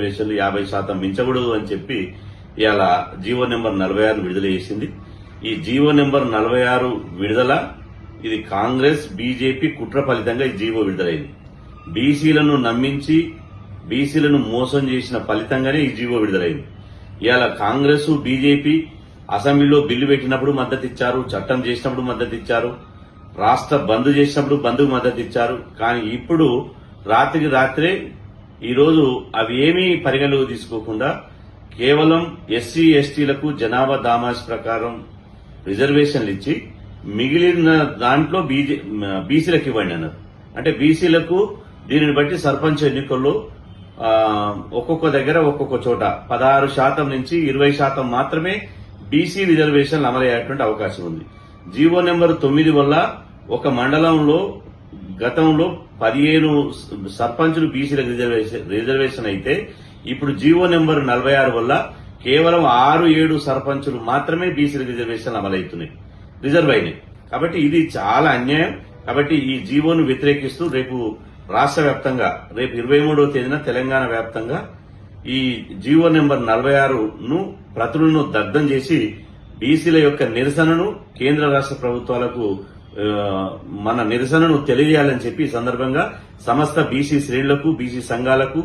రిజర్వేషన్లు యాభై శాతం మించకూడదు అని చెప్పి ఇవాళ జీవో నెంబర్ నలభై ఆరు విడుదల చేసింది. ఈ జీవో నెంబర్ నలభై ఆరు విడుదల ఇది కాంగ్రెస్ బీజేపీ కుట్ర ఫలితంగా ఈ జీవో విడుదలైంది. బీసీలను నమ్మించి బీసీలను మోసం చేసిన ఫలితంగానే ఈ జీవో విడుదలైంది. ఇవాళ కాంగ్రెస్ బీజేపీ అసెంబ్లీలో బిల్లు పెట్టినప్పుడు మద్దతు ఇచ్చారు చట్టం చేసినప్పుడు మద్దతు ఇచ్చారు రాష్ట్ర బంద్ చేసినప్పుడు బంద్కు మద్దతు ఇచ్చారు. కానీ ఇప్పుడు రాత్రికి రాత్రే ఈరోజు అవి ఏమీ పరిగణలోకి తీసుకోకుండా కేవలం ఎస్సీ ఎస్టీలకు జనాభా దామాస్ ప్రకారం రిజర్వేషన్లు ఇచ్చి మిగిలిన దాంట్లో బీజే బీసీలకు ఇవ్వండి అన్నారు. అంటే బీసీలకు దీనిని బట్టి సర్పంచ్ ఎన్నికల్లో ఒక్కొక్క దగ్గర ఒక్కొక్క చోట పదహారు శాతం నుంచి ఇరవై శాతం మాత్రమే బీసీ రిజర్వేషన్లు అమలయ్యేటువంటి అవకాశం ఉంది. జీవో నెంబర్ తొమ్మిది వల్ల ఒక మండలంలో గతంలో పదిహేను సర్పంచులు బీసీలకు రిజర్వేషన్ రిజర్వేషన్ అయితే ఇప్పుడు జీవో నెంబర్ నలభై ఆరు వల్ల కేవలం ఆరు ఏడు సర్పంచులు మాత్రమే బీసీ రిజర్వేషన్ అమలవుతున్నాయి. రిజర్వ్ అయినాయి. కాబట్టి ఇది చాలా అన్యాయం. కాబట్టి ఈ జీవోను వ్యతిరేకిస్తూ రేపు రాష్ట్ర వ్యాప్తంగా రేపు ఇరవై మూడవ తేదీన తెలంగాణ వ్యాప్తంగా ఈ జీవో నెంబర్ నలభై ఆరును ప్రతులను దగ్ధం చేసి బీసీల యొక్క నిరసనను కేంద్ర రాష్ట్ర ప్రభుత్వాలకు మన నిరసనను తెలియజేయాలని చెప్పి ఈ సందర్భంగా సమస్త బీసీ శ్రేణులకు బీసీ సంఘాలకు